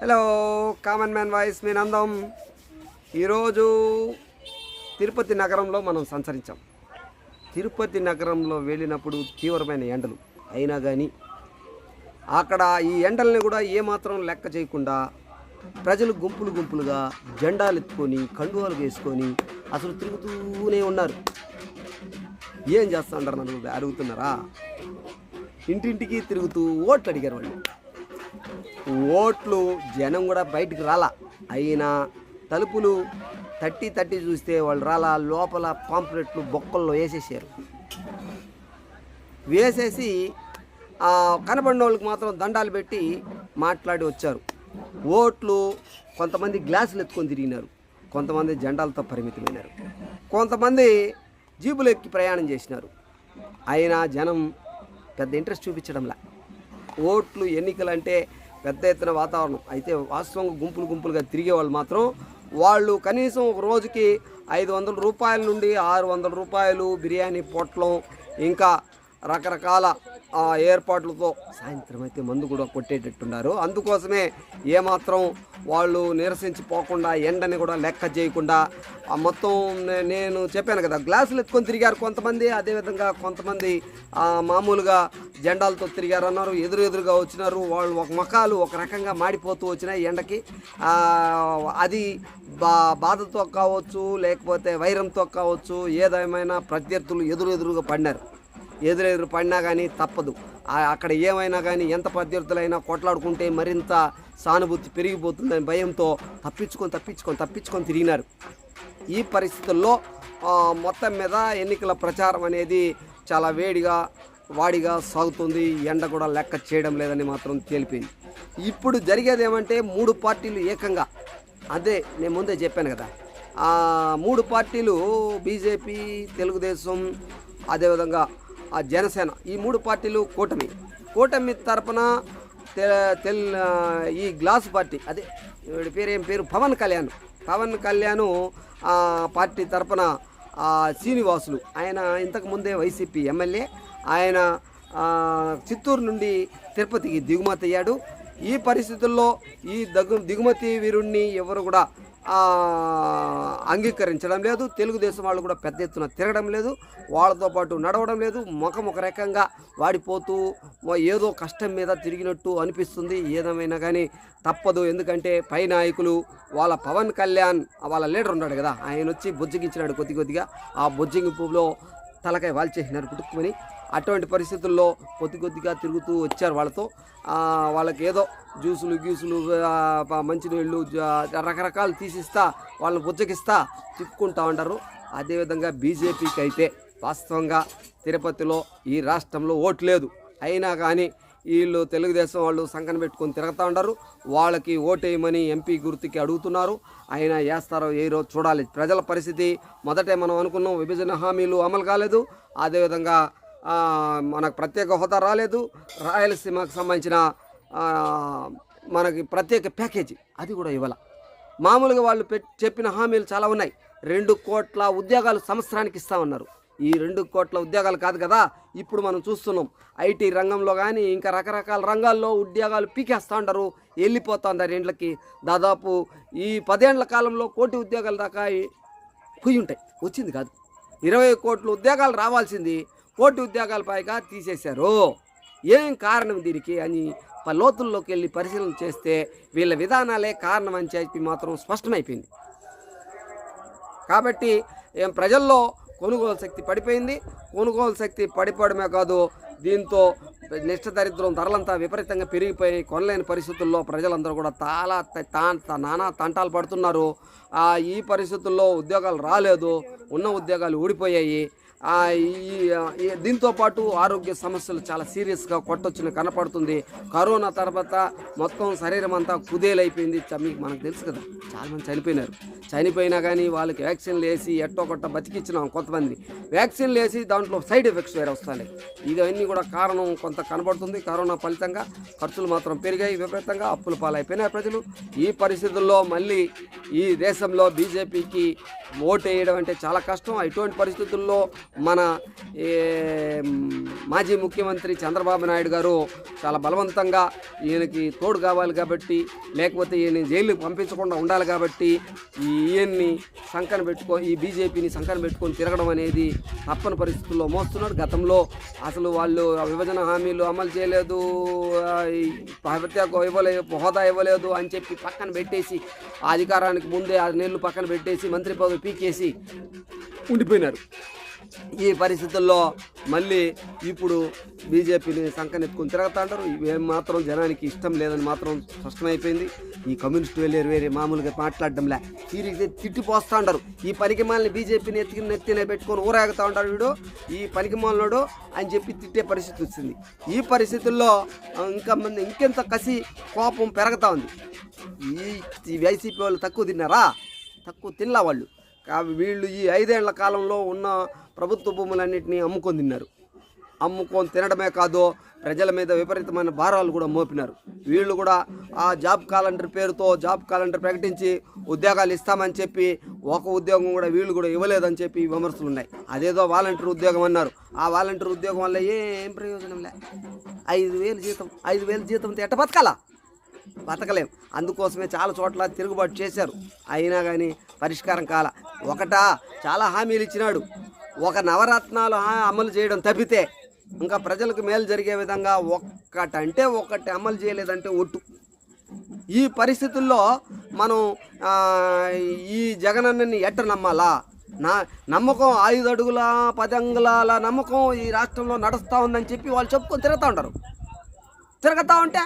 Hello common man voice మీ నందం. ఈరోజు తిరుపతి నగరంలో మనం సంచరించాం. తిరుపతి నగరంలో వెళ్ళినప్పుడు తీవ్రమైన ఎండలు. అయినా కానీ అక్కడ ఈ ఎండల్ని కూడా ఏమాత్రం లెక్క చేయకుండా ప్రజలు గుంపులు గుంపులుగా జెండాలు ఎత్తుకొని కండువాలు వేసుకొని అసలు తిరుగుతూనే ఉన్నారు. ఏం చేస్తుంటారు నన్ను అడుగుతున్నారా? ఇంటింటికి తిరుగుతూ ఓట్లు అడిగారు వాళ్ళు. ఓట్లు జనం కూడా బయటికి రాలా. అయినా తలుపులు తట్టి తట్టి చూస్తే వాళ్ళు రాలా. లోపల పాంప్లెట్లు బొక్కల్లో వేసేసారు. వేసేసి కనబడిన వాళ్ళకి మాత్రం దండాలు పెట్టి మాట్లాడి వచ్చారు. ఓట్లు కొంతమంది గ్లాసులు ఎత్తుకొని తిరిగినారు. కొంతమంది జెండాలతో పరిమితమైనారు. కొంతమంది జీబులు ఎక్కి ప్రయాణం చేసినారు. అయినా జనం పెద్ద ఇంట్రెస్ట్ చూపించడంలా. ఓట్లు ఎన్నికలు అంటే పెద్ద ఎత్తున వాతావరణం. అయితే వాస్తవంగా గుంపులు గుంపులుగా తిరిగే వాళ్ళు మాత్రం వాళ్ళు కనీసం ఒక రోజుకి ఐదు వందల రూపాయల నుండి ఆరు వందల రూపాయలు బిర్యానీ పొట్లం ఇంకా రకరకాల ఆ, ఏర్పాట్లతో సాయంత్రం అయితే మందు కూడా కొట్టేటట్టున్నారు. అందుకోసమే ఏమాత్రం వాళ్ళు నిరసించి పోకుండా ఎండని కూడా లెక్క చేయకుండా ఆ మొత్తం నే- నేను చెప్పాను కదా గ్లాసులు ఎత్తుకొని తిరిగారు కొంతమంది. అదేవిధంగా కొంతమంది మామూలుగా జెండాలతో తిరిగారు అన్నారు. ఎదురు ఎదురుగా వచ్చినారు. వాళ్ళు ఒక మొఖాలు ఒక రకంగా మాడిపోతూ వచ్చినాయి ఎండకి. అది బా బాధతో కావచ్చు లేకపోతే వైరంతో కావచ్చు ఏదేమైనా ప్రత్యర్థులు ఎదురు ఎదురుగా పడినారు. ఎదురెదురు పడినా కానీ తప్పదు. అక్కడ ఏమైనా కానీ ఎంత ప్రత్యర్థులైనా కొట్లాడుకుంటే మరింత సానుభూతి పెరిగిపోతుందని భయంతో తప్పించుకొని తప్పించుకొని తప్పించుకొని తిరిగినారు. ఈ పరిస్థితుల్లో మొత్తం మీద ఎన్నికల ప్రచారం అనేది చాలా వేడిగా వాడిగా సాగుతుంది. ఎండ కూడా లెక్క చేయడం లేదని మాత్రం తేలిపోయింది. ఇప్పుడు జరిగేది ఏమంటే మూడు పార్టీలు ఏకంగా. అదే నేను ముందే చెప్పాను కదా. మూడు పార్టీలు బీజేపీ తెలుగుదేశం అదేవిధంగా ఆ జనసేన ఈ మూడు పార్టీలు కూటమి. కూటమి తరపున తెల్ ఈ గ్లాస్ పార్టీ అదే వీడి పేరు ఏం పేరు? పవన్ కళ్యాణ్. పవన్ కళ్యాణ్ పార్టీ తరపున శ్రీనివాసులు. ఆయన ఇంతకుముందే వైసీపీ ఎమ్మెల్యే. ఆయన చిత్తూరు నుండి తిరుపతికి దిగుమతి అయ్యాడు. ఈ పరిస్థితుల్లో ఈ దగు దిగుమతి వీరుణ్ణి ఎవరు కూడా అంగీకరించడం లేదు. తెలుగుదేశం వాళ్ళు కూడా పెద్ద ఎత్తున తిరగడం లేదు. వాళ్ళతో పాటు నడవడం లేదు. ముఖం ఒక రకంగా వాడిపోతూ ఏదో కష్టం మీద తిరిగినట్టు అనిపిస్తుంది. ఏదేమైనా కానీ తప్పదు. ఎందుకంటే పై నాయకులు వాళ్ళ పవన్ కళ్యాణ్ వాళ్ళ లీడర్ ఉన్నాడు కదా ఆయన వచ్చి బుజ్జగించినాడు కొద్ది కొద్దిగా. ఆ బుజ్జింగ్ బుజ్జగింపులో తలకాయ వాల్చేసినారు పుట్టుకుని అటువంటి పరిస్థితుల్లో కొద్ది కొద్దిగా తిరుగుతూ వచ్చారు వాళ్ళతో. వాళ్ళకి ఏదో జ్యూసులు గ్యూసులు మంచినీళ్ళు రకరకాలు తీసిస్తా వాళ్ళని బుజ్జకిస్తా తిప్పుకుంటా ఉంటారు అదేవిధంగా బీజేపీకి అయితే వాస్తవంగా తిరుపతిలో ఈ రాష్ట్రంలో ఓటు లేదు. అయినా కానీ వీళ్ళు తెలుగుదేశం వాళ్ళు సంకన పెట్టుకొని తిరుగుతూ ఉంటారు వాళ్ళకి ఓటేయమని ఎంపీ గుర్తుకి అడుగుతున్నారు. ఆయన వేస్తారో ఏరో చూడాలి. ప్రజల పరిస్థితి మొదటే మనం అనుకున్నాం విభజన హామీలు అమలు కాలేదు. అదేవిధంగా మనకు ప్రత్యేక హోదా రాలేదు. రాయలసీమకు సంబంధించిన మనకి ప్రత్యేక ప్యాకేజీ. అది కూడా ఇవ్వాల. మామూలుగా వాళ్ళు చెప్పిన హామీలు చాలా ఉన్నాయి. రెండు కోట్ల ఉద్యోగాలు సంవత్సరానికి ఇస్తామన్నారు ఈ రెండు కోట్ల ఉద్యోగాలు కాదు కదా ఇప్పుడు మనం చూస్తున్నాం. ఐటీ రంగంలో కానీ ఇంకా రకరకాల రంగాల్లో ఉద్యోగాలు పీకేస్తూ ఉండరు వెళ్ళిపోతా ఉన్నారు ఇండ్లకి. దాదాపు ఈ పదేండ్ల కాలంలో కోటి ఉద్యోగాల దాకా పోయి ఉంటాయి వచ్చింది కాదు. ఇరవై కోట్ల ఉద్యోగాలు రావాల్సింది కోటి ఉద్యోగాల పైగా తీసేశారు. ఏం కారణం దీనికి అని లోతుల్లోకి వెళ్ళి పరిశీలన చేస్తే వీళ్ళ విధానాలే కారణం అని చెప్పి మాత్రం స్పష్టమైపోయింది. కాబట్టి ప్రజల్లో కొనుగోలు శక్తి పడిపోయింది. కొనుగోలు శక్తి పడిపోవడమే కాదు దీంతో నిష్ట దరిద్రం ధరలంతా విపరీతంగా పెరిగిపోయి కొనలేని పరిస్థితుల్లో ప్రజలందరూ కూడా చాలా త- తా- నానా తంటాలు పడుతున్నారు. ఈ పరిస్థితుల్లో ఉద్యోగాలు రాలేదు. ఉన్న ఉద్యోగాలు ఊడిపోయాయి. దీంతో పాటు ఆరోగ్య సమస్యలు చాలా సీరియస్గా కొట్టొచ్చిన కనపడుతుంది. కరోనా తర్వాత మొత్తం శరీరం అంతా కుదేలైపోయింది. మీకు మనకు తెలుసు కదా చాలామంది చనిపోయినారు. చనిపోయినా కానీ వాళ్ళకి వ్యాక్సిన్లు వేసి ఎట్టో కొట్ట బతికిచ్చినాం కొంతమంది. వ్యాక్సిన్లు వేసి దాంట్లో సైడ్ ఎఫెక్ట్స్ వేరే వస్తాయి ఇవన్నీ కూడా కారణం కొంత కనబడుతుంది. కరోనా ఫలితంగా ఖర్చులు మాత్రం పెరిగాయి. విపరీతంగా అప్పుల పాలైపోయినాయి ప్రజలు. ఈ పరిస్థితుల్లో మళ్ళీ ఈ దేశంలో బీజేపీకి ఓటు వేయడం అంటే చాలా కష్టం. ఇటువంటి పరిస్థితుల్లో మన మాజీ ముఖ్యమంత్రి చంద్రబాబు నాయుడు గారు చాలా బలవంతంగా ఈయనకి తోడు కావాలి కాబట్టి లేకపోతే ఈయన జైలుకి పంపించకుండా ఉండాలి కాబట్టి ఈ ఈయన్ని సంకన పెట్టుకో ఈ బీజేపీని సంకన పెట్టుకొని తిరగడం అనేది తప్పని పరిస్థితుల్లో మోస్తున్నాడు. గతంలో అసలు వాళ్ళు విభజన హామీలు అమలు చేయలేదు ప్రత్యేక ఇవ్వలేదు హోదా ఇవ్వలేదు అని చెప్పి పక్కన పెట్టేసి ఆ అధికారానికి ముందే ఆ నెలలు పక్కన పెట్టేసి మంత్రి పదవి పీకేసి ఉండిపోయినారు. ఈ పరిస్థితుల్లో మళ్ళీ ఇప్పుడు బీజేపీని సంకనెత్తుకుని తిరుగుతా అంటారు. ఇవేం మాత్రం జనానికి ఇష్టం లేదని మాత్రం స్పష్టమైపోయింది ఈ కమ్యూనిస్ట్ వెళ్ళారు వేరే మామూలుగా మాట్లాడడంలే తీరికి తిట్టిపోస్తా ఉంటారు ఈ పనికి మాలని బీజేపీని ఎత్తికి నెత్తిన పెట్టుకొని ఊరేగుతా ఉంటాడు వీడు. ఈ పనికి మాలనోడు అని చెప్పి తిట్టే పరిస్థితి వచ్చింది. ఈ పరిస్థితుల్లో ఇంకా మంది ఇంకెంత కసి కోపం పెరుగుతా ఉంది. ఈ వైసీపీ వాళ్ళు తక్కువ తిన్నారా? తక్కువ తినలా వాళ్ళు. వీళ్ళు ఈ ఐదేళ్ళ కాలంలో ఉన్న ప్రభుత్వ భూములన్నింటినీ అమ్ముకొని తిన్నారు. అమ్ముకొని తినడమే కాదు ప్రజల మీద విపరీతమైన భారాలు కూడా మోపినారు. వీళ్ళు కూడా ఆ జాబ్ క్యాలెండర్ పేరుతో జాబ్ క్యాలెండర్ ప్రకటించి ఉద్యోగాలు ఇస్తామని చెప్పి ఒక ఉద్యోగం కూడా వీళ్ళు కూడా ఇవ్వలేదని చెప్పి విమర్శలు ఉన్నాయి. అదేదో వాలంటీర్ ఉద్యోగం అన్నారు. ఆ వాలంటీర్ ఉద్యోగం వల్ల ఏం ప్రయోజనం లే? ఐదు వేలు జీతం ఐదు వేలు జీతంతో ఎట్ట బతకాలా? బతకలేం. అందుకోసమే చాలా చోట్ల తిరుగుబాటు చేశారు. అయినా కానీ పరిష్కారం కాల. ఒకటా చాలా హామీలు ఇచ్చినాడు. ఒక నవరత్నాలు అమలు చేయడం తప్పితే ఇంకా ప్రజలకు మేలు జరిగే విధంగా ఒక్కటంటే ఒక్కటి అమలు చేయలేదంటే ఒట్టు. ఈ పరిస్థితుల్లో మనం ఈ జగనన్నని ఎట్ట నమ్మాలా? నా నమ్మకం ఐదు అడుగుల పది అంగుళాల నమ్మకం ఈ రాష్ట్రంలో నడుస్తూ ఉందని చెప్పి వాళ్ళు చెప్పుకొని తిరుగుతూ ఉంటారు. తిరుగుతూ ఉంటే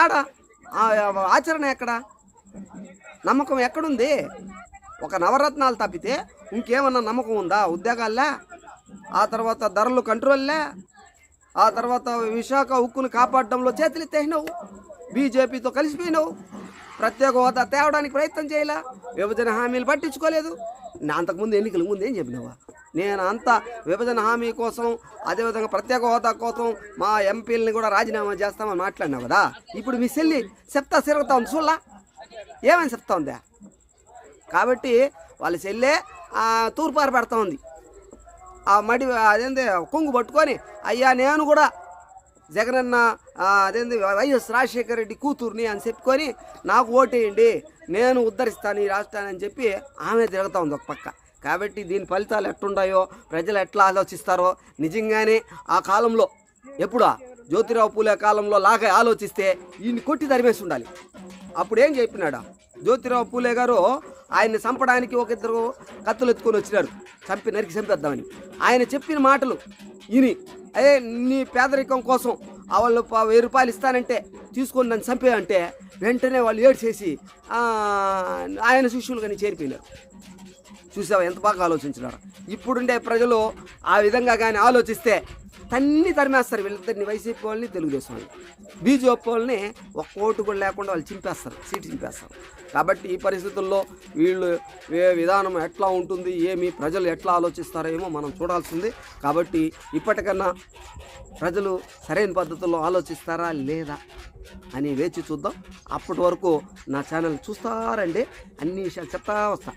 ఏడా? ఆచరణ ఎక్కడ? నమ్మకం ఎక్కడుంది? ఒక నవరత్నాలు తప్పితే ఇంకేమన్నా నమ్మకం ఉందా? ఉద్యోగాల్లో? ఆ తర్వాత ధరలు కంట్రోల్లే? ఆ తర్వాత విశాఖ ఉక్కును కాపాడడంలో చేతులు ఎత్తేసినావు. బీజేపీతో కలిసిపోయినవు. ప్రత్యేక హోదా తేవడానికి ప్రయత్నం చేయలే. విభజన హామీలు పట్టించుకోలేదు. నేను అంతకుముందు ఎన్నికల ముందు ఏం చెప్పినావా? నేను అంత విభజన హామీ కోసం అదేవిధంగా ప్రత్యేక హోదా కోసం మా ఎంపీలని కూడా రాజీనామా చేస్తామని మాట్లాడినావు కదా. ఇప్పుడు మీ చెల్లి చెప్తా తిరుగుతా ఉంది చూడలా? ఏమని చెప్తా ఉందా? కాబట్టి వాళ్ళ చెల్లె తూర్పార తూర్పారు పెడతా ఉంది. ఆ మడి అదేంది కొంగు పట్టుకొని అయ్యా నేను కూడా జగనన్న అదేంది వైఎస్ రాజశేఖర రెడ్డి కూతుర్ని అని చెప్పుకొని నాకు ఓటేయండి నేను ఉద్ధరిస్తాను ఈ రాష్ట్రాన్ని అని చెప్పి ఆమె తిరుగుతూ ఉంది ఒక పక్క. కాబట్టి దీని ఫలితాలు ఎట్లుండాయో ప్రజలు ఎట్లా ఆలోచిస్తారో నిజంగానే ఆ కాలంలో ఎప్పుడా? జ్యోతిరావు పూలే కాలంలో లాగా ఆలోచిస్తే ఈయన్ని కొట్టి తరిమేసి ఉండాలి. అప్పుడు ఏం చెప్పినాడా? జ్యోతిరావు పూలే గారు ఆయన్ని చంపడానికి ఒక ఇద్దరు కత్తులు ఎత్తుకొని వచ్చినారు. చంపి నరికి చంపేద్దామని. ఆయన చెప్పిన మాటలు ఇని అదే నీ పేదరికం కోసం వాళ్ళు ప- వెయ్యి రూపాయలు ఇస్తానంటే తీసుకొని నన్ను చంపేయంటే వెంటనే వాళ్ళు ఏడ్చేసి ఆయన శిష్యులు కానీ చేరిపోయినారు. చూసావా ఎంత బాగా ఆలోచించినారు. ఇప్పుడుండే ప్రజలు ఆ విధంగా కానీ ఆలోచిస్తే తన్ని తరిమేస్తారు వీళ్ళిద్దరిని వైసీపీ వాళ్ళని తెలుగుదేశం వాళ్ళని. బీజేపీ వాళ్ళని ఒక్క ఓటు కూడా లేకుండా వాళ్ళు చింపేస్తారు సీట్ చింపేస్తారు. కాబట్టి ఈ పరిస్థితుల్లో వీళ్ళు ఏ విధానం ఎట్లా ఉంటుంది ఏమి ప్రజలు ఎట్లా ఆలోచిస్తారో ఏమో మనం చూడాల్సింది. కాబట్టి ఇప్పటికన్నా ప్రజలు సరైన పద్ధతుల్లో ఆలోచిస్తారా లేదా అని వేచి చూద్దాం. అప్పటి వరకు నా ఛానల్ చూస్తారండి. అన్ని విషయాలు చెప్తా వస్తా.